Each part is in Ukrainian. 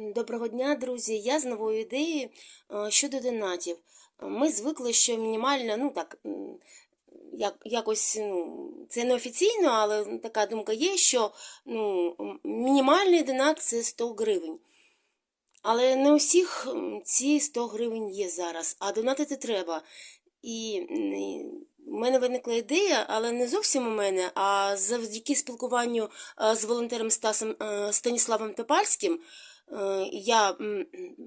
Доброго дня, друзі! Я з новою ідеєю е, щодо донатів. Ми звикли, що мінімальна, ну так, як, якось, ну, це не офіційно, але така думка є, що ну, мінімальний донат це 100 гривень. Але не у всіх ці 100 гривень є зараз, а донатити треба. І в мене виникла ідея, але не зовсім у мене, а завдяки спілкуванню е, з волонтером Стасом е, Станіславом Топальським. Е, Я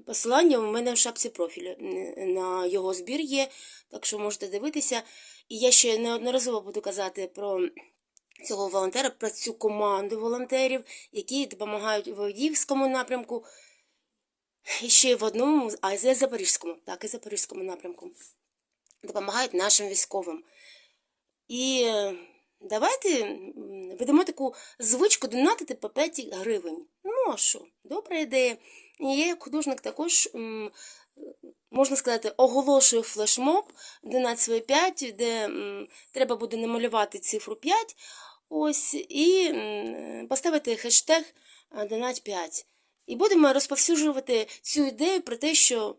посилання у мене в шапці профілю на його збір є, так що можете дивитися. І я ще неодноразово буду казати про цього волонтера, про цю команду волонтерів, які допомагають в Авдіївському напрямку. І ще в одному, а і Запорізькому, так, і Запорізькому напрямку. Допомагають нашим військовим. І е, давайте ведемо таку звичку донатити по 5 гривень. Ну. Добра ідея. І я, як художник, також, можна сказати, оголошую флешмоб донат свої 5, де треба буде намалювати цифру 5. Ось, і поставити хештег е, донат 5. І будемо розповсюджувати цю ідею про те, що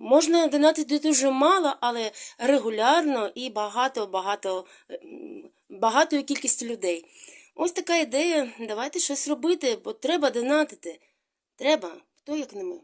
можна донатити дуже мало, але регулярно і багато-багато багатою кількістю людей. Ось така ідея. Давайте щось робити, бо треба донатити. Треба, хто як не ми.